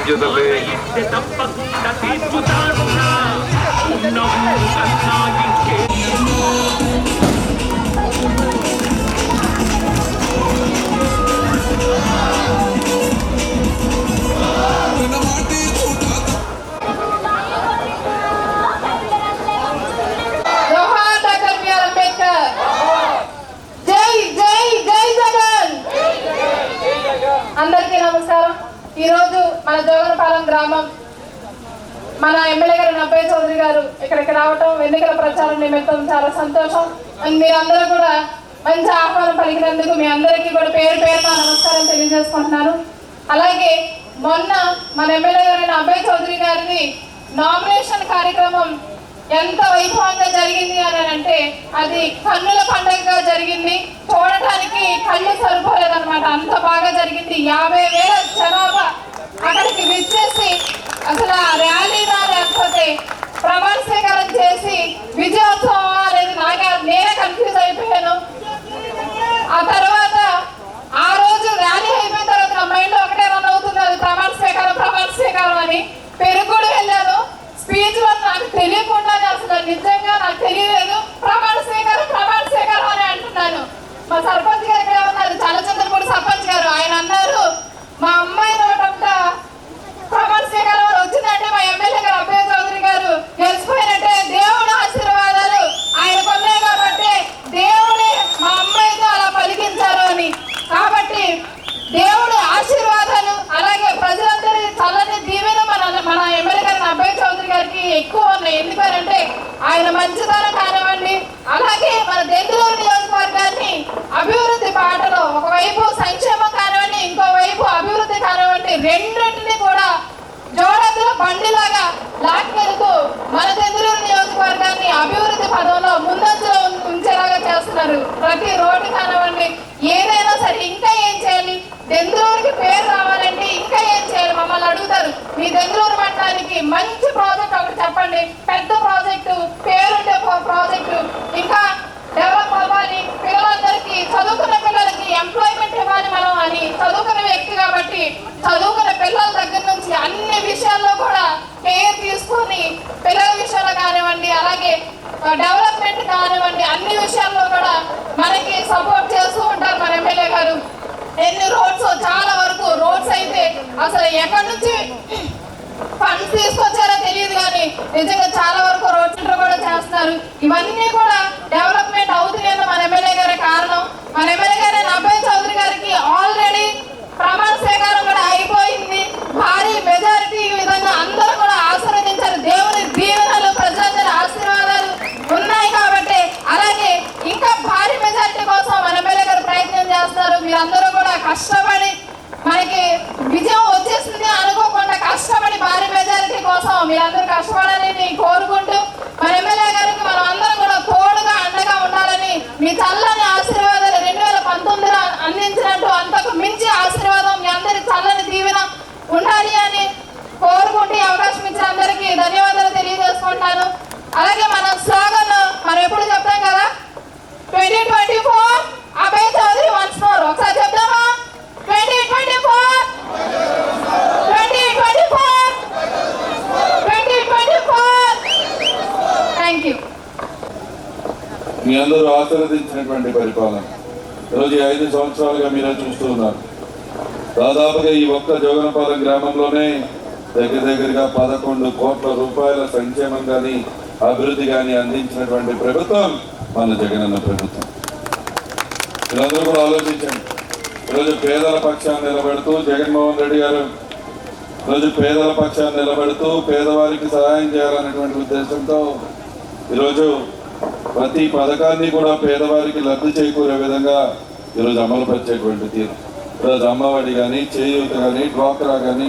Thank you తల్లి ఇస్తే తప్పకుండా తీర్చుతాడురా ఉన్న ఊరు కన్నా ఇంకే తన మాటే చూడ జోహార్ డాక్టర్ బిఆర్ అంబేద్కర్ జై జై జై జగన్ అందరికీ నమస్కారం ఈరోజు మన జోగనపాలెం గ్రామం మన ఎమ్మెల్యే గారు నబ్బయ్య చౌదరి గారు ఇక్కడికి రావటం ఎన్నికల ప్రచారం నిమిత్తం చాలా సంతోషం. అండ్ మీరందరూ కూడా మంచి ఆహ్వానం పలికినందుకు మీ అందరికీ కూడా పేరు పేరున నమస్కారం తెలియజేసుకుంటున్నాను. అలాగే మొన్న మన ఎమ్మెల్యే గారైన అబ్బాయి చౌదరి గారిని నామినేషన్ కార్యక్రమం ఎంత వైభవంగా జరిగింది అని అంటే అది కన్నుల పండుగగా జరిగింది. చూడటానికి కళ్ళు సరిపోలేదన్నమాట. అంత బాగా జరిగింది. యాభై వేల జనాభా అక్కడికి విచ్చేసి అసలు ఆ ర్యాలీనా లేకపోతే ప్రమాణస్వీకారం చేసి విజయోత్సవం అనేది నాకే నేనే కన్ఫ్యూజ్ అయిపోయాను. ఆ తర్వాత ఆ రోజు ర్యాలీ అయిపోయిన తర్వాత నా మైండ్ ఒకటే రన్ అవుతుంది అది ప్రమాణస్వీకారం ప్రమాణస్వీకారం అని పెరుగుడు వెళ్ళాను. స్పీచ్లో నాకు తెలియకుండానే అసలు నిజంగా నాకు తెలియలేదు. ప్రమాణ స్వీకారం ప్రమాణ స్వీకారం అని అంటున్నాను. మా సర్పంచ్ గారు ఇక్కడ ఉన్నారు? చలచంద్రపూడి సర్పంచ్ గారు ఆయన అన్నారు మా అమ్మాయి నోటంట ప్రమాణ స్వీకారం వచ్చిందంటే మా ఎమ్మెల్యే గారు అభయ చౌదరి గారు గెలిచిపోయి దేవుడు ఆశీర్వాదాలు ఆయనకు ఉన్నాయి కాబట్టి దేవుడే మా అమ్మాయితో అలా పలికించారు అని కాబట్టి దేవుడు ఆశీర్వాదాలు అలాగే ప్రజలందరి చల్లని దీవెన మన మన ఎమ్మెల్యే గారి అభయ చౌదరి గారికి ఎక్కువ ఉన్నాయి ఎందుకంటే ఆయన మంచితనం కానివ్వండి అలాగే మన దెందులూరు నియోజకవర్గాన్ని అభివృద్ధి బాటలో ఒకవైపు సంక్షేమం కానివ్వండి ఇంకోవైపు అభివృద్ధి కానివ్వండి రెండింటిని కూడా జోడెద్దుల బండిలాగా లాక్కెళ్తూ మన తెందులూరు నియోజకవర్గాన్ని అభివృద్ధి పదంలో ముందంజలో ఉం- ఉంచేలాగా చేస్తున్నారు ప్రతి రోడ్డు కానివ్వండి ఏదైనా సరే ఇంకా ఏం చేయాలి దెందులూరుకి పేరు రావాలంటే ఇంకా ఏం చేయాలి మమ్మల్ని అడుగుతారు మీ దెందులూరు మండలానికి మంచి ప్రాజెక్ట్ ఒకటి చెప్పండి పెద్ద ప్రాజెక్టు పేరుండే ప్రా- ప్రాజెక్టు ఇంకా డెవలప్ అవ్వాలి పిల్లలందరికీ చదువుకున్న పిల్లలకి ఎంప్లాయ్మెంట్ కానీ చదువుకున్న వ్యక్తి కాబట్టి చదువుకున్న పిల్లల దగ్గర నుంచి అన్ని విషయాల్లో కూడా కేర్ తీసుకొని పిల్లల విషయంలో కానివ్వండి అలాగే డెవలప్మెంట్ కానివ్వండి అన్ని విషయాల్లో కూడా మనకి సపోర్ట్ చేస్తూ ఉంటారు మన ఎమ్మెల్యే గారు. ఎన్ని రోడ్స్ చాలా వరకు రోడ్స్ అయితే అసలు ఎక్కడి నుంచి ఫండ్స్ తీసుకొచ్చారో తెలియదు కానీ నిజంగా చాలా వరకు రోడ్ సెంటర్ కూడా చేస్తున్నారు. ఇవన్నీ కూడా డెవలప్మెంట్ అవుతున్నాయని మన ఎమ్మెల్యే గారి కారణం. మన ఎమ్మెల్యే గారి అభయ్ చౌదరి గారికి ఆల్రెడీ ప్రమాణ స్వీకారం కూడా అయిపోయింది. భారీ మెజారిటీ ఈ విధంగా అందరూ కూడా ఆశీర్వదించారు. దేవుని దీవెనలు ప్రజలందరి ఆశీర్వాదాలు ఉన్నాయి కాబట్టి అలాగే ఇంకా భారీ మెజారిటీ కోసం మన ఎమ్మెల్యే గారు ప్రయత్నం చేస్తారు. మీరందరూ కూడా కష్టపడి మనకి విజయం వచ్చేసింది అనుకోకుండా కష్టపడి భారీ మెజారిటీ కోసం మీరందరూ కష్టపడాలని కోరుకుంటూ మన ఎమ్మెల్యే గారికి మనం అందరం కూడా తోడుగా అండగా ఉండాలని మీ చల్లని ఆశీర్వాదాలు రెండు వేల పంతొమ్మిదిలో అందించినట్టు అంతకు మించి ఆశీర్వాదం మీ అందరి చల్లని దీవెన ఉండాలి అని కోరుకుంటూ ఈ అవకాశం ఇచ్చిన అందరికీ ధన్యవాదాలు తెలియజేసుకుంటాను అలాగే మన స్లోగన్ మనం ఎప్పుడు చెప్తాం కదా twenty twenty four Abhay Chaudhary once more ఒకసారి చెప్దామా twenty twenty four twenty twenty four twenty twenty four thank you మీ అందరూ ఆశీర్వదించినటువంటి పరిపాలన. ఈరోజు ఐదు సంవత్సరాలుగా మీరే చూస్తూ ఉన్నారు. దాదాపుగా ఈ ఒక్క జోగనపాలెం గ్రామంలోనే దగ్గర దగ్గరగా పదకొండు కోట్ల రూపాయల సంక్షేమం కానీ అభివృద్ధి కానీ అందించినటువంటి ప్రభుత్వం మన జగనన్న ప్రభుత్వం. మీరందరూ కూడా ఆలోచించండి. ఈరోజు పేదల పక్షాన్ని నిలబెడుతూ జగన్మోహన్ రెడ్డి గారు ఈరోజు పేదల పక్షాన్ని నిలబెడుతూ పేదవారికి సహాయం చేయాలనేటువంటి ఉద్దేశంతో ఈరోజు ప్రతి పథకాన్ని కూడా పేదవారికి లబ్ధి చేకూరే విధంగా ఈరోజు అమలు పరిచేటువంటి తీరు. ఈరోజు అమ్మఒడి కానీ చేయూత కానీ డ్వాక్రా కానీ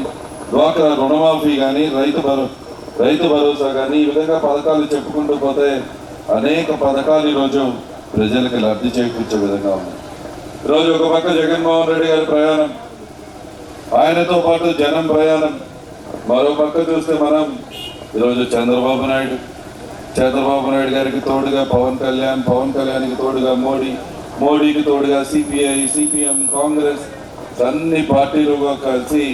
డ్వాక్రా రుణమాఫీ కానీ రైతు భరో రైతు భరోసా కానీ ఈ విధంగా పథకాలు చెప్పుకుంటూ పోతే అనేక పథకాలు ఈరోజు ప్రజలకు లబ్ధి చేకూర్చే విధంగా ఉన్నాయి. ఈరోజు ఒక పక్క జగన్మోహన్ రెడ్డి గారి ప్రయాణం ఆయనతో పాటు జనం ప్రయాణం. మరో పక్క చూస్తే మనం ఈరోజు చంద్రబాబు నాయుడు చంద్రబాబు నాయుడు గారికి తోడుగా పవన్ కళ్యాణ్ పవన్ కళ్యాణ్కి తోడుగా మోడీ మోడీకి తోడుగా సిపిఐ సిపిఎం కాంగ్రెస్ అన్ని పార్టీలు కలిసి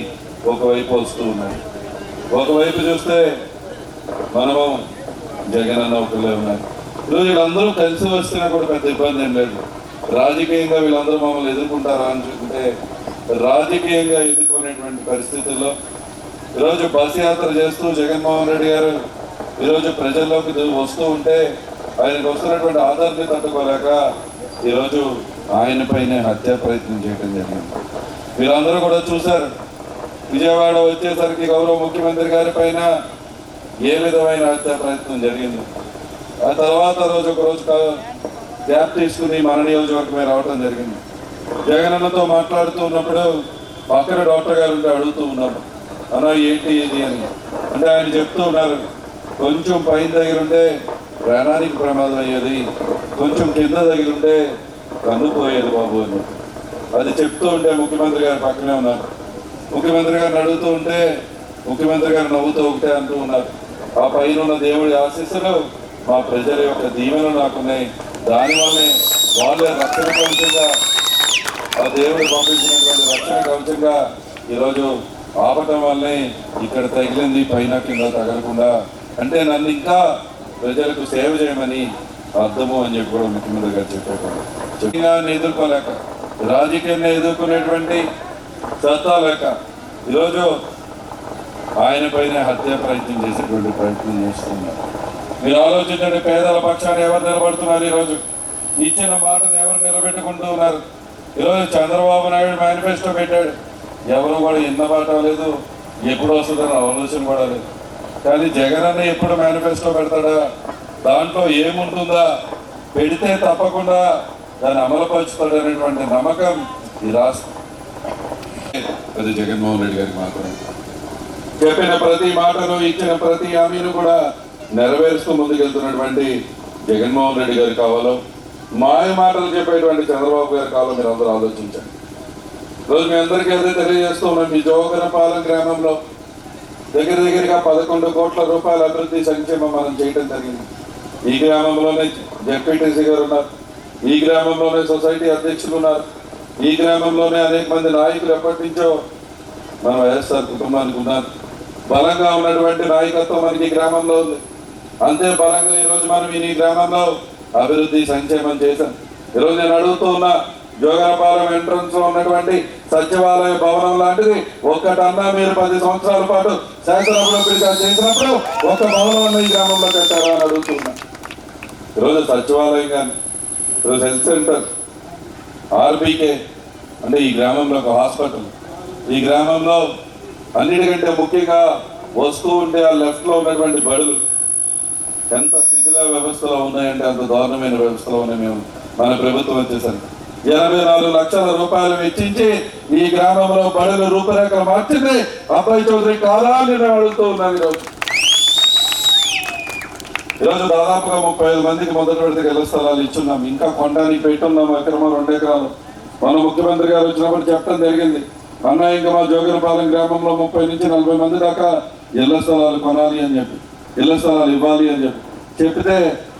ఒకవైపు వస్తూ ఉన్నాయి. ఒకవైపు చూస్తే మనము జగన్ అన్న ఒకళ్ళే ఉన్నారు. ఈరోజు వీళ్ళందరూ కలిసి వస్తున్నా కూడా పెద్ద ఇబ్బంది ఏం లేదు. రాజకీయంగా వీళ్ళందరూ మమ్మల్ని ఎదుర్కొంటారా అని చూసుకుంటే రాజకీయంగా ఎదుర్కొనేటువంటి పరిస్థితుల్లో ఈరోజు బస్ యాత్ర చేస్తూ జగన్మోహన్ రెడ్డి గారు ఈరోజు ప్రజల్లోకి వస్తూ ఉంటే ఆయనకు వస్తున్నటువంటి ఆదరణ తట్టుకోలేక ఈరోజు ఆయనపైనే హత్య హత్యా ప్రయత్నం చేయడం జరిగింది. మీరందరూ కూడా చూశారు. విజయవాడ వచ్చేసరికి గౌరవ ముఖ్యమంత్రి గారి పైన ఏ విధమైన హత్యా ప్రయత్నం జరిగింది. ఆ తర్వాత రోజు ఒక రోజు గ్యాప్ తీసుకుని మన నియోజకవర్గమే రావడం జరిగింది. జగనన్నతో మాట్లాడుతూ ఉన్నప్పుడు పక్కన డాక్టర్ గారు ఉంటే అడుగుతూ ఉన్నాము అన్న ఏంటి ఇది అని. అంటే ఆయన చెప్తూ ఉన్నారు. కొంచెం పైన దగ్గర ప్రాణానికి ప్రమాదం అయ్యేది. కొంచెం కింద దగ్గర కన్నుపోయేది కన్ను పోయేది బాబు అని. అది చెప్తూ ఉంటే ముఖ్యమంత్రి గారు పక్కనే ఉన్నారు. ముఖ్యమంత్రి గారిని అడుగుతూ ఉంటే ముఖ్యమంత్రి గారు నవ్వుతూ ఒకటే అంటూ ఉన్నారు. ఆ పైన ఉన్న దేవుడి ఆశీస్సులు మా ప్రజల యొక్క దీవెనలు నాకున్నాయి. దానివల్లే వాళ్ళే రక్షణ కవచంగా ఆ దేవుడు పంపించినటువంటి రక్షణ కవచంగా ఈరోజు ఆపటం వల్లే ఇక్కడ తగిలింది. పైన కింద తగలకుండా అంటే నన్ను ఇంకా ప్రజలకు సేవ చేయమని అర్థము అని చెప్పి కూడా ముఖ్యమంత్రి గారు చెప్పేవాడు రాజకీయాన్ని ఎదుర్కోలేక రాజకీయాన్ని ఎదుర్కొనేటువంటి సత్తా లేక ఈరోజు ఆయన పైన హత్య ప్రయత్నం చేసేటువంటి ప్రయత్నం చేస్తున్నారు. మీరు ఆలోచించండి పేదల పక్షాన్ని ఎవరు నిలబడుతున్నారు ఈరోజు? ఇచ్చిన మాటను ఎవరు నిలబెట్టుకుంటూ ఉన్నారు? ఈరోజు చంద్రబాబు నాయుడు మేనిఫెస్టో పెట్టాడు. ఎవరు కూడా ఇన్న మాట లేదు ఎప్పుడు వస్తుందని ఆలోచన కూడా లేదు. కానీ జగన్ అన్న ఎప్పుడు మేనిఫెస్టో పెడతాడా? దాంట్లో ఏముంటుందా? పెడితే తప్పకుండా దాన్ని అమలుపరుచుతాడనేటువంటి నమ్మకం ఈ రాష్ట్రం. అది జగన్మోహన్ రెడ్డి గారికి మాత్రమే. చెప్పిన ప్రతి మాటను ఇచ్చిన ప్రతి హామీను కూడా నెరవేరుస్తూ ముందుకెళ్తున్నటువంటి జగన్మోహన్ రెడ్డి గారు కావాలో మాయ మాటలు చెప్పేటువంటి చంద్రబాబు గారు కావాలో మీరు అందరూ ఆలోచించండి. రోజు మీ అందరికీ అదే తెలియజేస్తూ ఉన్నాం. మీ జోగనపాలెం గ్రామంలో దగ్గర దగ్గరగా పదకొండు కోట్ల రూపాయల అభివృద్ధి సంక్షేమం మనం చేయడం జరిగింది. ఈ గ్రామంలోనే జెడ్పీటీసీ గారు ఉన్నారు. ఈ గ్రామంలోనే సొసైటీ అధ్యక్షులు ఉన్నారు. ఈ గ్రామంలోనే అనేక మంది నాయకులు ఎప్పటి నుంచో మన వైఎస్ఆర్ కుటుంబానికి ఉన్నారు. బలంగా ఉన్నటువంటి నాయకత్వం మనకి గ్రామంలో ఉంది. అంతే బలంగా ఈరోజు మనం ఈ గ్రామంలో అభివృద్ధి సంక్షేమం చేశాం. ఈరోజు నేను అడుగుతూ ఉన్నా జోగాపాలెం ఎంట్రన్స్లో ఉన్నటువంటి సచివాలయ భవనం లాంటిది. ఒక్కటన్నా మీరు పది సంవత్సరాల పాటు శాసనసభ్యుడిగా చేసినప్పుడు ఒక భవనం అన్న ఈ గ్రామంలో కట్టారా అని అడుగుతున్నా. ఈరోజు సచివాలయం కానీ ఈరోజు హెల్త్ సెంటర్ ఆర్బీకే అంటే ఈ గ్రామంలో ఒక హాస్పిటల్. ఈ గ్రామంలో అన్నిటికంటే ముఖ్యంగా వస్తూ ఉంటే ఆ లెఫ్ట్లో ఉన్నటువంటి బడులు. ఎంత శిథిల వ్యవస్థలో ఉన్నాయంటే అంత దారుణమైన వ్యవస్థలో ఉన్నాయి మేము మన ప్రభుత్వం వచ్చేసరికి. ఎనభై నాలుగు లక్షల రూపాయలు వెచ్చించి ఈ గ్రామంలో బడులు రూపురేఖలు మార్చింది అబ్బాయి చౌదరి కాలాన్ని నేను అడుగుతూ ఉన్నాను ఈరోజు. ఈరోజు దాదాపుగా ముప్పై ఐదు మందికి మొదటి విడత ఇళ్ళ స్థలాలు ఇచ్చున్నాం. ఇంకా కొనడానికి పెట్టున్నాం ఎకరమా రెండు ఎకరాలు. మన ముఖ్యమంత్రి గారు వచ్చినప్పుడు చెప్పడం జరిగింది. అన్న ఇంకా మా జోగిరపాలెం గ్రామంలో ముప్పై నుంచి నలభై మంది దాకా ఇళ్ళ స్థలాలు కొనాలి అని చెప్పి ఇళ్ళ స్థలాలు ఇవ్వాలి అని చెప్పి. చెప్తే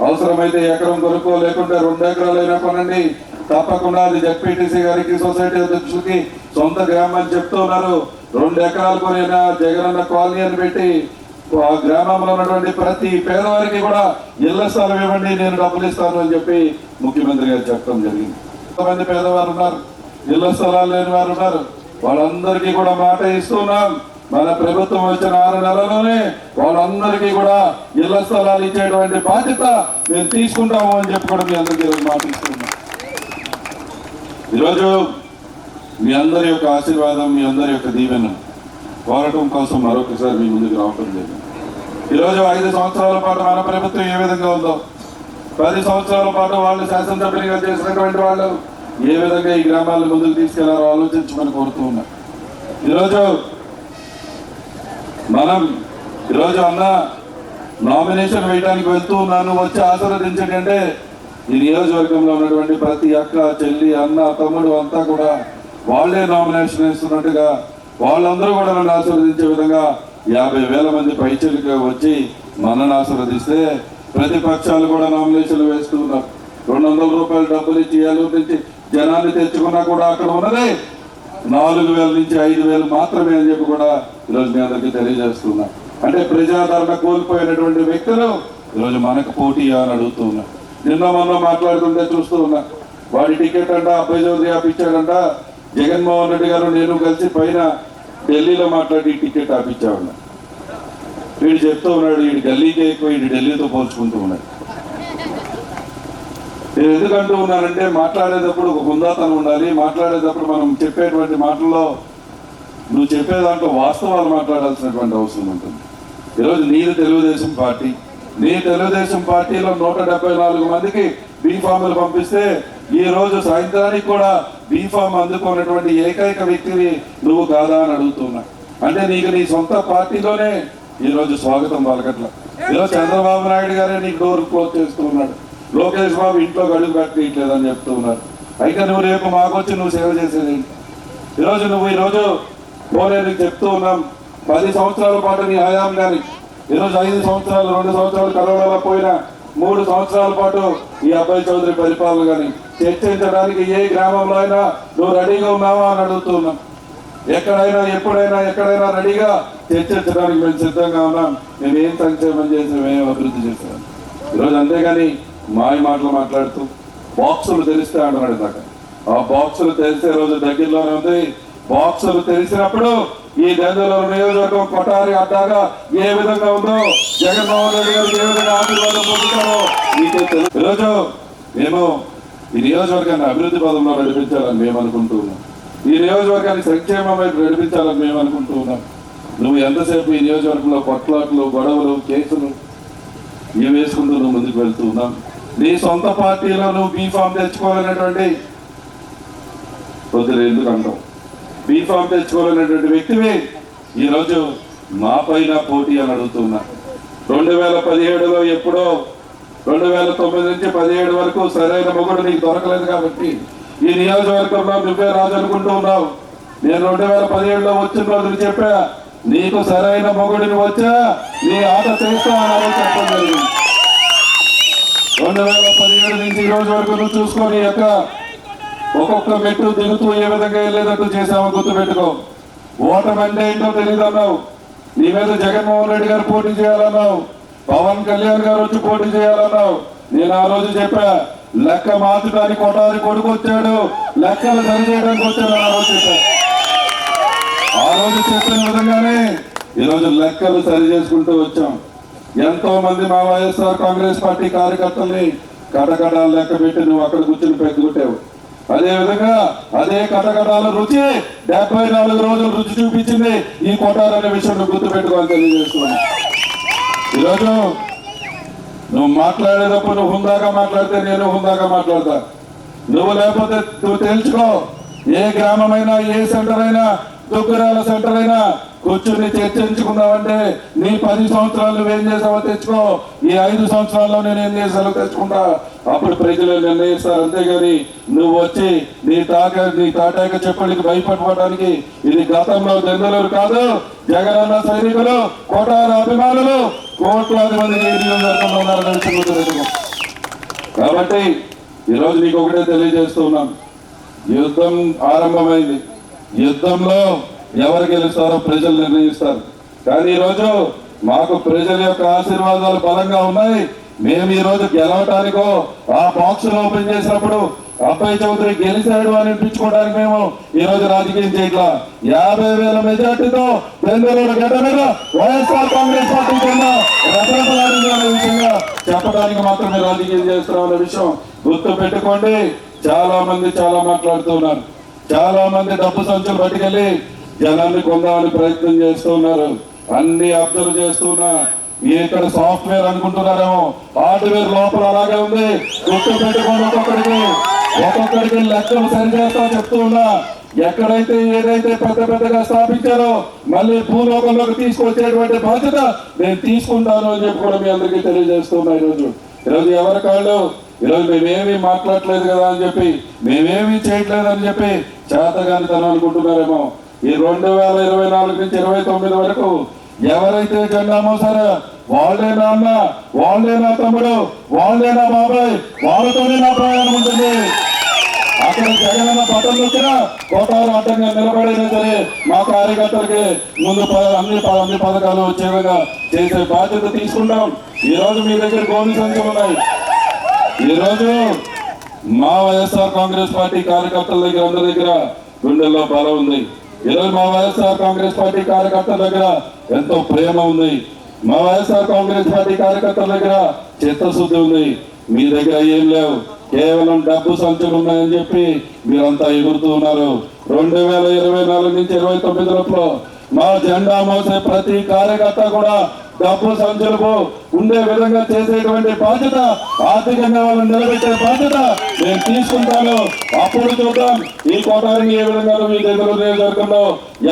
అవసరమైతే ఎకరం కొనుక్కో లేకుంటే రెండు ఎకరాలైనా కొనండి. తప్పకుండా అది జడ్పీటీసీ గారికి సొసైటీ అధ్యక్షులకి సొంత గ్రామం చెప్తూ ఉన్నారు. రెండు ఎకరాలు కొనిన జగనన్న కాలనీ అని పెట్టి ఆ గ్రామంలో ఉన్నటువంటి ప్రతి పేదవారికి కూడా ఇళ్ళ స్థలం ఇవ్వండి నేను డబ్బులు ఇస్తాను అని చెప్పి ముఖ్యమంత్రి గారు చెప్పడం జరిగింది. కొంతమంది పేదవారు ఉన్నారు ఇళ్ళ స్థలాలు లేని వారు ఉన్నారు. వాళ్ళందరికీ కూడా మాట ఇస్తున్నాం. మన ప్రభుత్వం వచ్చిన ఆరు నెలలోనే వాళ్ళందరికీ కూడా ఇళ్ళ స్థలాలు ఇచ్చేటువంటి బాధ్యత మేము తీసుకుంటాము అని చెప్పి కూడా మీ అందరికీ మాట ఇస్తున్నాం. ఈరోజు మీ అందరి యొక్క ఆశీర్వాదం మీ అందరి యొక్క దీవెన కోరటం కోసం మరొకసారి మీ ముందుకు రావటం లేదు. ఈరోజు ఐదు సంవత్సరాల పాటు మన ప్రభుత్వం ఏ విధంగా ఉందో పది సంవత్సరాల పాటు వాళ్ళు శాసనసభ్యులుగా చేసినటువంటి వాళ్ళు ఏ విధంగా ఈ గ్రామాలను ముందుకు తీసుకెళ్ళారో ఆలోచించమని కోరుతూ ఉన్నా. ఈరోజు మనం ఈరోజు అన్న నామినేషన్ వేయడానికి వెళ్తూ ఉన్నాను వచ్చి ఆశీర్వదించండి అంటే ఈ నియోజకవర్గంలో ఉన్నటువంటి ప్రతి అక్క చెల్లి అన్న తమ్ముడు అంతా కూడా వాళ్ళే నామినేషన్ వేస్తున్నట్టుగా వాళ్ళందరూ కూడా నన్ను ఆశీర్వదించే విధంగా యాభై వేల మంది పైచలుగా వచ్చి మనల్ని ఆశీర్వదిస్తే ప్రతిపక్షాలు కూడా నామినేషన్లు వేస్తున్నారు రెండు వందల రూపాయలు డబ్బులు ఇచ్చి ఏలూరు నుంచి జనాన్ని తెచ్చుకున్నా కూడా అక్కడ ఉన్నదే. నాలుగు వేల నుంచి ఐదు వేలు మాత్రమే అని చెప్పి కూడా ఈరోజు మీ అందరికీ తెలియజేస్తున్నా. అంటే ప్రజాదరణ కోల్పోయినటువంటి వ్యక్తులు ఈరోజు మనకు పోటీ అని అడుగుతున్నారు నిన్న మొన్న మాట్లాడుతుంటే చూస్తూ ఉన్నా. వాడి టికెట్ అంట అబ్బాయి చౌదరి ఆపించాడంట జగన్మోహన్ రెడ్డి గారు నేను కలిసి పైన ఢిల్లీలో మాట్లాడి టికెట్ ఆపిచ్చాడు వీడు చెప్తూ ఉన్నాడు వీడు ఢిల్లీకి ఎక్కువ వీడి ఢిల్లీతో పోల్చుకుంటూ ఉన్నాడు. నేను ఎందుకంటూ ఉన్నానంటే మాట్లాడేటప్పుడు ఒక హుందాతనం ఉండాలి. మాట్లాడేటప్పుడు మనం చెప్పేటువంటి మాటల్లో నువ్వు చెప్పే దాంట్లో వాస్తవాలు మాట్లాడాల్సినటువంటి అవసరం ఉంటుంది. ఈరోజు నీది తెలుగుదేశం పార్టీ. నీ తెలుగుదేశం పార్టీలో నూట డెబ్బై నాలుగు మందికి బీఫామ్లు పంపిస్తే ఈ రోజు సాయంత్రానికి కూడా బీఫామ్ అందుకున్నటువంటి ఏకైక వ్యక్తివి నువ్వు కాదా అని అడుగుతున్నా. అంటే నీకు నీ సొంత పార్టీలోనే ఈ రోజు స్వాగతం పలకట్ల. ఈరోజు చంద్రబాబు నాయుడు గారే నీకు డోర్ క్లోజ్ చేస్తున్నాడు. లోకేష్ బాబు ఇంట్లో గడుగు కట్టట్లేదని చెప్తూ ఉన్నారు అయితే నువ్వు రేపు మాకొచ్చి నువ్వు సేవ చేసేది ఈరోజు నువ్వు ఈరోజు పోలేనికి చెప్తూ ఉన్నాం. పది సంవత్సరాల పాటు నీ హయాం కానీ ఈరోజు ఐదు సంవత్సరాలు రెండు సంవత్సరాలు కరోనాలో పోయినా మూడు సంవత్సరాల పాటు ఈ అబ్బాయి చౌదరి పరిపాలన కానీ చర్చించడానికి ఏ గ్రామంలో అయినా నువ్వు రెడీగా ఉన్నావా అని అడుగుతున్నాం. ఎక్కడైనా ఎప్పుడైనా ఎక్కడైనా రెడీగా చర్చించడానికి మేము సిద్ధంగా ఉన్నాం. మేము ఏం సంక్షేమం చేసినా మేము అభివృద్ధి చేసాం ఈరోజు అంతేగాని మాయ మాటలు మాట్లాడుతూ బాక్సులు తెరిస్తే అంటున్నాడు ఇందాక ఆ బాక్సులు తెరిసే రోజు దగ్గరలోనే ఉంది. బాక్సులు తెరిచినప్పుడు ఈ దెందులూరు నియోజకవర్గం కొటారి అడ్డాగా ఏ విధంగా ఉందో జగన్మోహన్ రెడ్డి గారు ఏ విధంగా ఆశీర్వాదం పొందుతారో మీకు తెలుసు. ఈరోజు మేము ఈ నియోజకవర్గాన్ని అభివృద్ధి పదంలో నడిపించాలని మేము అనుకుంటూ ఉన్నాం ఈ నియోజకవర్గాన్ని సంక్షేమం వైపు నడిపించాలని మేము అనుకుంటూ ఉన్నాం నువ్వు ఎంతసేపు ఈ నియోజకవర్గంలో కొట్లాట్లు గొడవలు కేసులు ఇవి వేసుకుంటూ నువ్వు ముందుకు వెళ్తూ ఉన్నాం నీ సొంత పార్టీలో నువ్వు బీఫామ్ తెచ్చుకోవాలనేటువంటి కొద్దిగా ఎందుకు అంటావు? బీఫామ్ తెచ్చుకోవాలనేటువంటి వ్యక్తివి ఈరోజు మా పైన పోటీ అని అడుగుతున్నా. రెండు వేల పదిహేడులో ఎప్పుడో రెండు వేల తొమ్మిది నుంచి పదిహేడు వరకు సరైన మొగుడు నీకు దొరకలేదు కాబట్టి ఈ నియోజకవర్గంలో నువ్వే రాజు అనుకుంటూ ఉన్నావు. నేను రెండు వేల పదిహేడులో వచ్చిన రోజులు చెప్పా నీకు సరైన మొగుడిని వచ్చా నీ ఆట చేస్తామని చెప్పడం జరిగింది. రెండు వేల పదిహేడు నుంచి ఈ రోజు వరకు నువ్వు చూసుకొని నీ యొక్క ఒక్కొక్క మెట్టు దిగుతూ ఏ విధంగా వెళ్ళేటట్టు చేసామో గుర్తుపెట్టుకో. ఓటమి అంటే ఏంటో తెలియదు అన్నావు నీ మీద జగన్మోహన్ రెడ్డి గారు పోటీ చేయాలన్నావు. పవన్ కళ్యాణ్ గారు వచ్చి పోటీ చేయాలన్నావు. నేను ఆ రోజు చెప్పా లెక్క మార్చడానికి కొట్టాలి కొడుకు వచ్చాడు లెక్కలు సరి చేయడానికి వచ్చాడు ఆ రోజు చెప్పా. ఆ రోజు చెప్పిన విధంగానే ఈరోజు లెక్కలు సరి చేసుకుంటూ వచ్చాం. ఎంతో మంది మా వైఎస్ఆర్ కాంగ్రెస్ పార్టీ కార్యకర్తల్ని కటకటాలు లెక్క పెట్టి నువ్వు అక్కడ కూర్చుని పెట్టుకుంటావు అదే విధంగా అదే కటకటాల రుచి డెబ్బై నాలుగు రోజులు రుచి చూపించింది ఈ కొట్టారనే విషయం గుర్తుపెట్టుకోవాలని తెలియజేస్తున్నాను. ఈరోజు నువ్వు మాట్లాడేటప్పుడు నువ్వు హుందాగా మాట్లాడితే నేను హుందాగా మాట్లాడతా. నువ్వు లేకపోతే నువ్వు తెలుసుకో ఏ గ్రామమైనా ఏ సెంటర్ అయినా దుగ్గరాల సెంటర్ అయినా కూర్చుని చర్చించుకున్నావంటే నీ పది సంవత్సరాలు నువ్వేం చేసావో తెచ్చుకో. ఈ ఐదు సంవత్సరాల్లో నేను ఏం చేశానో తెచ్చుకుంటా. అప్పుడు ప్రజలు నిర్ణయిస్తారు. అంతేగాని నువ్వు వచ్చి నీ తాక నీ తాటాక చెప్పడానికి భయపడిపోవడానికి ఇది గతంలో దెందలూరు కాదు. జగనన్న సైనికులు కోటారు అభిమానులు కోట్లాది మంది నియోజకవర్గంలో ఉన్నారని కాబట్టి ఈరోజు నీకు ఒకటే తెలియజేస్తున్నాను యుద్ధం ఆరంభమైంది. యుద్ధంలో ఎవరు గెలుస్తారో ప్రజలు నిర్ణయిస్తారు. కానీ ఈరోజు మాకు ప్రజల యొక్క ఆశీర్వాదాలు బలంగా ఉన్నాయి. మేము ఈ రోజు గెలవటానికో ఆ బాక్సులు ఓపెన్ చేసినప్పుడు అబ్బాయి చౌదరి గెలిచాడు అని అనిపించుకోవడానికి మేము ఈ రోజు రాజకీయం చేయట్లా. యాభై వేల మెజార్టీతో బెంగళూరు గడ్డ మీద వైఎస్ఆర్ కాంగ్రెస్ పార్టీ కింద విషయంగా చెప్పడానికి మాత్రమే రాజకీయం చేస్తున్నాం అనే విషయం గుర్తు పెట్టుకోండి చాలా మంది చాలా మాట్లాడుతున్నారు. చాలా మంది డబ్బు సంచులు పట్టుకెళ్ళి జనాన్ని కొందామని ప్రయత్నం చేస్తున్నారు అన్ని అబ్జర్వ్ చేస్తున్నా ఇక్కడ సాఫ్ట్వేర్ అనుకుంటున్నారేమో హార్డ్వేర్ లోపల అలాగే ఉంది. గుర్తు పెట్టుకోండి ఒక్కొక్కడికి ఒక్కొక్కడికి లెక్కలు సరి చేస్తా చెప్తూ ఉన్నా. ఎక్కడైతే ఏదైతే పెద్ద పెద్దగా స్థాపించారో మళ్ళీ భూలోకంలోకి తీసుకొచ్చేటువంటి బాధ్యత నేను తీసుకుంటాను అని చెప్పి కూడా మీ అందరికీ తెలియజేస్తున్నా ఈరోజు. ఈరోజు ఎవరి కాళ్ళు? ఈరోజు మేమేమి మాట్లాడలేదు కదా అని చెప్పి మేమేమి చేయట్లేదు అని చెప్పి చేతగానితనం అనుకుంటున్నారేమో. ఈ రెండు వేల ఇరవై నాలుగు నుంచి ఇరవై తొమ్మిది వరకు ఎవరైతే జెండా మోసారో వాళ్ళే నా అన్న వాళ్ళే నా తమ్ముడు వాళ్ళే నా బాబాయ్ వాళ్ళతోనే నా ప్రయాణం ఉంటుంది. అక్కడ జగనన్న పట్టం వచ్చినా కోటాలు అడ్డంగా నిలబడైనా సరే మా కార్యకర్తలకి ముందు అన్ని అన్ని పథకాలు వచ్చే విధంగా చేసే బాధ్యత తీసుకుంటాం. ఈ రోజు మీ దగ్గర గోధుమ సంఖ్యలు ఉన్నాయి. ఈ రోజు మా వైఎస్ఆర్ కాంగ్రెస్ పార్టీ కార్యకర్తల దగ్గర అందరి దగ్గర గుండెల్లో బలం ఉంది. ఈ రోజు మా వైఎస్ఆర్ కాంగ్రెస్ పార్టీ కార్యకర్తల దగ్గర ఎంతో ప్రేమ ఉంది. మా వైఎస్ఆర్ కాంగ్రెస్ పార్టీ కార్యకర్తల దగ్గర చిత్తశుద్ధి ఉంది. మీ దగ్గర ఏం లేవు. కేవలం డబ్బు సంచులు ఉన్నాయని చెప్పి మీరంతా ఎగురుతూ ఉన్నారు. రెండు వేల ఇరవై నాలుగు నుంచి ఇరవై తొమ్మిది లోపల మా జెండా మోసే ప్రతి కార్యకర్త కూడా డబ్బు సంచులకు ఉండే విధంగా చేసేటువంటి బాధ్యత ఆర్థికంగా వాళ్ళని నిలబెట్టే బాధ్యత నేను తీసుకుంటాను అప్పుడు చూద్దాం ఈ కోటారికి ఏ విధంగా మీ దగ్గర నియోజకవర్గంలో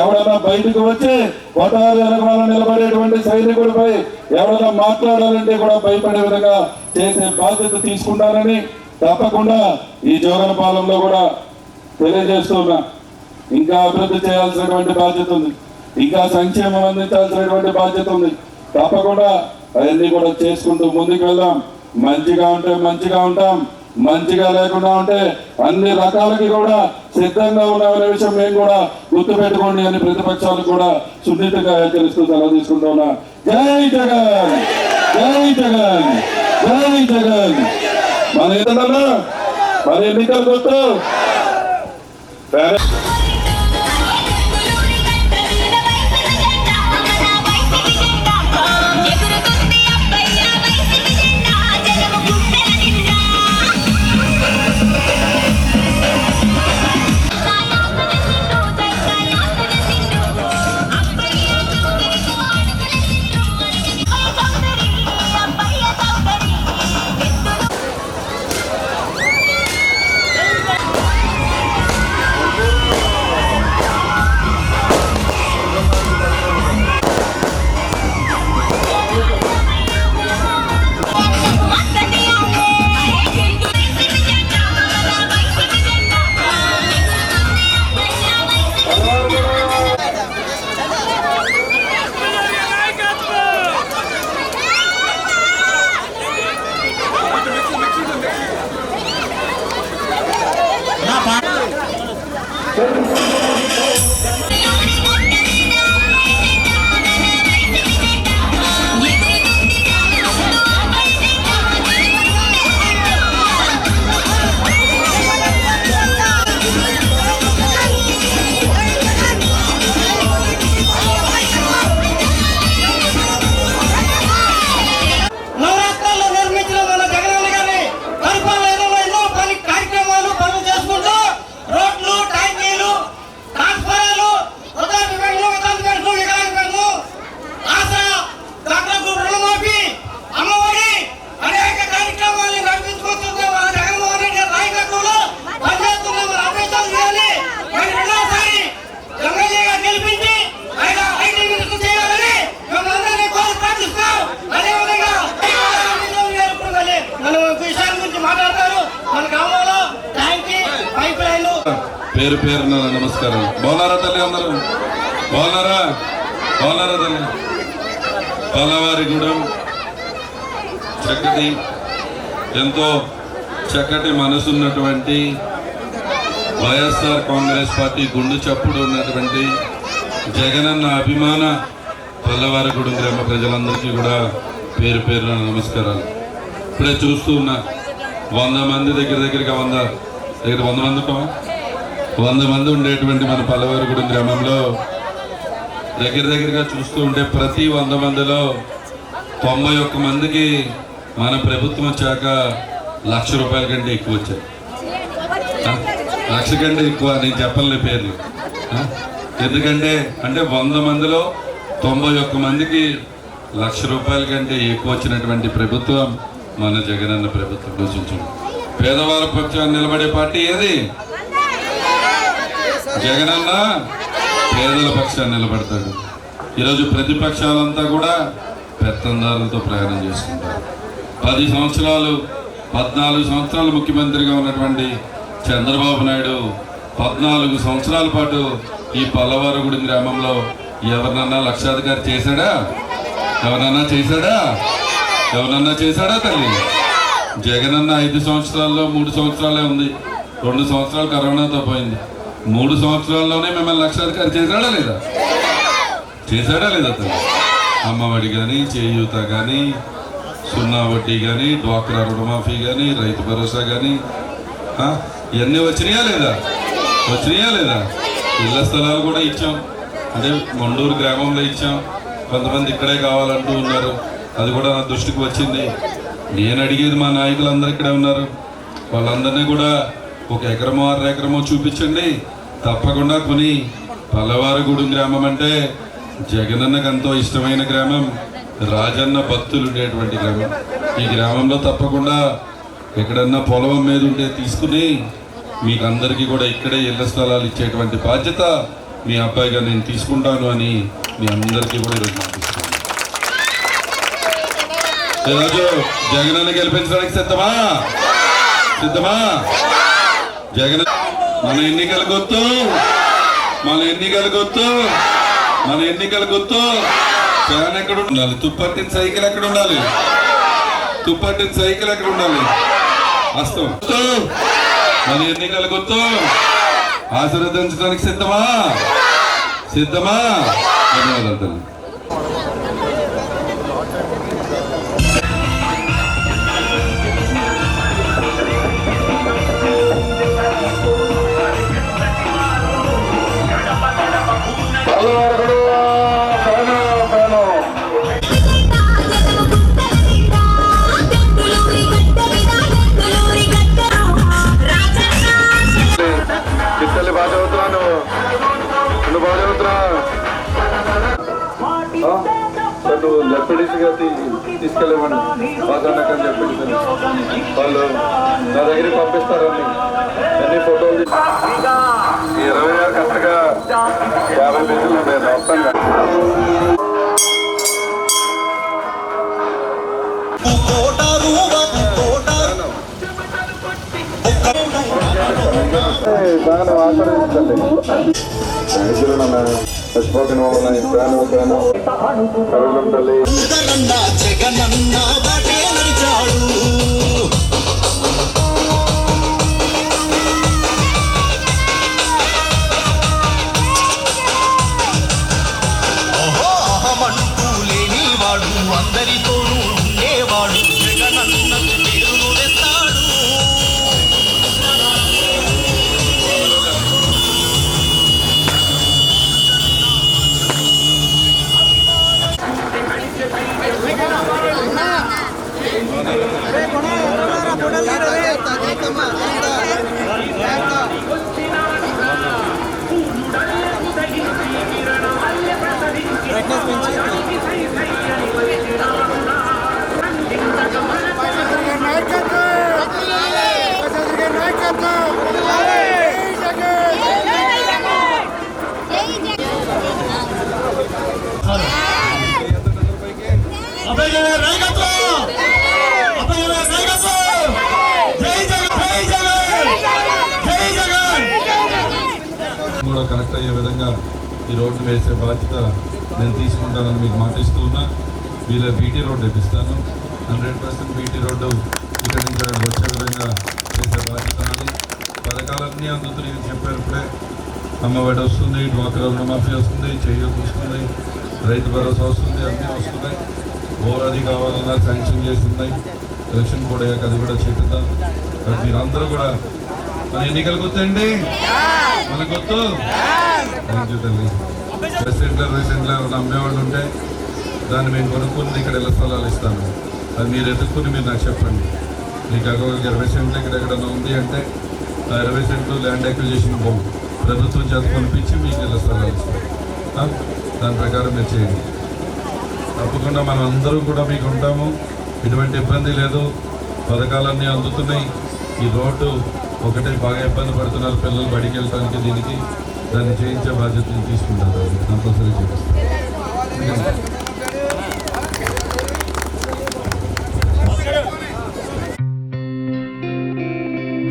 ఎవడన్నా బయటకు వచ్చి కోటారి వెనక నిలబడేటువంటి సైనికుడిపై ఎవడన్నా మాట్లాడాలంటే కూడా భయపడే విధంగా చేసే బాధ్యత తీసుకుంటానని తప్పకుండా ఈ జోగన పాలనలో కూడా తెలియజేస్తున్నా ఇంకా అభివృద్ధి చేయాల్సినటువంటి బాధ్యత ఉంది. ఇంకా సంక్షేమం అందించాల్సినటువంటి బాధ్యత ఉంది. తప్పకుండా అవన్నీ కూడా చేసుకుంటూ ముందుకు వెళ్దాం. మంచిగా ఉంటే మంచిగా ఉంటాం. మంచిగా లేకుండా ఉంటే అన్ని రకాలకి కూడా సిద్ధంగా ఉన్నామనే విషయం మేము కూడా గుర్తు పెట్టుకోండి అని ప్రతిపక్షాలు కూడా సున్నితంగా హెచ్చరిస్తూ సెలవు తీసుకుంటూ ఉన్నా. జై జగన్! జై జగన్! జై జగన్! మన ఎన్నికల్లో మన ఎన్నికలు గుర్తు. పేరు పేరున నమస్కారం. బాగున్నారా తల్లి అందరూ? బాగున్నారా? బాగున్నారా తల్లి? పల్లవారిగూడెం చక్కటి ఎంతో చక్కటి మనసున్నటువంటి వైఎస్ఆర్ కాంగ్రెస్ పార్టీ గుండు చప్పుడు ఉన్నటువంటి జగనన్న అభిమాన పల్లవారిగూడెం గ్రామ ప్రజలందరికీ కూడా పేరు పేరున నమస్కారాలు. ఇప్పుడే చూస్తూ ఉన్నా వంద మంది దగ్గర దగ్గరగా వంద దగ్గర వంద మంది ఉంటామా వంద మంది ఉండేటువంటి మన పల్లవారిగూడెం గ్రామంలో దగ్గర దగ్గరగా చూస్తూ ఉంటే ప్రతి వంద మందిలో తొంభై ఒక్క మందికి మన ప్రభుత్వం వచ్చాక లక్ష రూపాయల కంటే ఎక్కువ వచ్చాయి. లక్ష కంటే ఎక్కువ నేను చెప్పలే పేర్లు. ఎందుకంటే అంటే వంద మందిలో తొంభై ఒక్క మందికి లక్ష రూపాయల కంటే ఎక్కువ వచ్చినటువంటి ప్రభుత్వం మన జగనన్న ప్రభుత్వం. సూచించడం పేదవాళ్ళ పక్షాన్ని నిలబడే పార్టీ ఏది? జగనన్న పేదల పక్షాన్ని నిలబడతాడు. ఈరోజు ప్రతిపక్షాలంతా కూడా పెత్తందారులతో ప్రయాణం చేసుకుంటారు. పది సంవత్సరాలు పద్నాలుగు సంవత్సరాలు ముఖ్యమంత్రిగా ఉన్నటువంటి చంద్రబాబు నాయుడు పద్నాలుగు సంవత్సరాల పాటు ఈ పల్లవారుగుడి గ్రామంలో ఎవరినన్నా లక్షాధికారి చేశాడా? ఎవరన్నా చేశాడా? ఎవరన్నా చేశాడా తల్లి? జగనన్న ఐదు సంవత్సరాల్లో మూడు సంవత్సరాలే ఉంది. రెండు సంవత్సరాలు కరోనాతో పోయింది. మూడు సంవత్సరాల్లోనే మిమ్మల్ని లక్షాధికారి చేశాడా లేదా? చేశాడా లేదా తల్లి అమ్మఒడి కానీ చేయూత కానీ సున్నా వడ్డీ కానీ డ్వాక్రా రుణమాఫీ కానీ రైతు భరోసా కానీ ఇవన్నీ వచ్చినాయా లేదా? వచ్చినాయా లేదా? ఇళ్ళ స్థలాలు కూడా ఇచ్చాం. అంటే మండూరు గ్రామంలో ఇచ్చాం. కొంతమంది ఇక్కడే కావాలంటూ ఉన్నారు. అది కూడా నా దృష్టికి వచ్చింది. నేను అడిగేది మా నాయకులందరూ ఇక్కడే ఉన్నారు. వాళ్ళందరినీ కూడా ఒక ఎకరమో అర ఎకరమో చూపించండి. తప్పకుండా కొని పల్లవారగూడెం గ్రామం అంటే జగనన్నకు ఎంతో ఇష్టమైన గ్రామం రాజన్న భక్తులు ఉండేటువంటి గ్రామం. ఈ గ్రామంలో తప్పకుండా ఎక్కడన్నా పొలం మీద ఉంటే తీసుకుని మీకు అందరికీ కూడా ఇక్కడే ఇళ్ళ స్థలాలు ఇచ్చేటువంటి బాధ్యత మీ అబ్బాయిగా నేను తీసుకుంటాను అని మీ అందరికీ కూడా ఈరోజు మాటిస్తున్నాను. ఈరోజు జగనన్న గెలిపించడానికి సిద్ధమా? సిద్ధమా? జగన్ మన ఎన్నికల గుర్తు. మన ఎన్నికల గుర్తు. మన ఎన్నికల గుర్తు. ఫ్యాన్ ఎక్కడ ఉండాలి? తుప్పట్టిన సైకిల్ ఎక్కడ ఉండాలి? తుప్పట్టిన సైకిల్ ఎక్కడ ఉండాలి? హస్తం మన ఎన్నికల గుర్తు. ఆశీర్వదించడానికి సిద్ధమా? సిద్ధమా? ధన్యవాదాలు దగ్గరికి పంపిస్తారని. అన్ని ఫోటోలు ఇరవై ఆరు కరెక్ట్గా యాభై పేజీలు ఉన్నాయి మొత్తంగా బాగానే ఆశీర్వదించండి చచ్చిపోతున్న వాళ్ళని ప్రాణం ప్రాణం కరుణం తల్లి. జగనన్న కూడా కనెక్ట్ అయ్యే విధంగా ఈ రోడ్డు వేసే బాధ్యత నేను తీసుకుంటానని మీకు మాటిస్తూ ఉన్నా. వీళ్ళ బీటీ రోడ్డు ఇప్పిస్తాను హండ్రెడ్ పర్సెంట్ బీటీ రోడ్డు ఇక్కడ నుంచి వచ్చే విధంగా చేసే బాధ్యత అని పథకాలన్నీ అందుతున్నాయి చెప్పారు ఇప్పుడే. అమ్మఒడి వస్తుంది డ్వాక్రా రుణమాఫీ వస్తుంది చెయ్యి వస్తుంది రైతు భరోసా వస్తుంది అన్నీ వస్తున్నాయి. బోర్ అది కావాలన్నా శాంక్షన్ చేసి ఎలక్షన్ కూడా అయ్యాక అది కూడా చేపిద్దాం. మీరందరూ కూడా మన ఎన్నికలు గుర్తండి మన గుర్తు? థ్యాంక్ యూ తల్లి ప్రెసిడెంట్లు రీసెంట్లు అమ్మేవాళ్ళు ఉంటే దాన్ని మేము కొనుక్కుని ఇక్కడ ఇళ్ళ స్థలాలు ఇస్తాను. అది మీరు ఎదుర్కొని మీరు నాకు చెప్పండి. మీకు అక్కడ ఇరవై సెంట్లు ఇక్కడ ఎక్కడైనా ఉంది అంటే ఆ ఇరవై సెంట్లు ల్యాండ్ అక్విజిషన్ బోర్డు ప్రభుత్వం చేత కొనిపించి మీకు ఇళ్ళ స్థలాలు ఇస్తాం. ఆ? దాని ప్రకారం మీరు చేయండి. తప్పకుండా మనం అందరం కూడా మీకు ఉంటాము. ఎటువంటి ఇబ్బంది లేదు. పథకాలన్నీ అందుతున్నాయి. ఈ రోడ్డు ఒకటే బాగా ఇబ్బంది పడుతున్నారు పిల్లలు బడికి వెళ్ళడానికి దీనికి దాన్ని చేయించే బాధ్యత నేను తీసుకుంటాను. కంపల్సరీ చేపిస్తాను.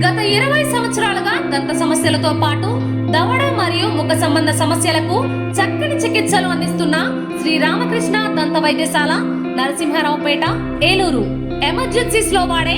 గత ఇరవై సంవత్సరాలుగా దంత సమస్యలతో పాటు దవడ మరియు ముఖ సంబంధ సమస్యలకు చక్కని చికిత్సలు అందిస్తున్న శ్రీ రామకృష్ణ దంత వైద్యశాల నరసింహారావుపేట ఏలూరు. ఎమర్జెన్సీస్లో వాడే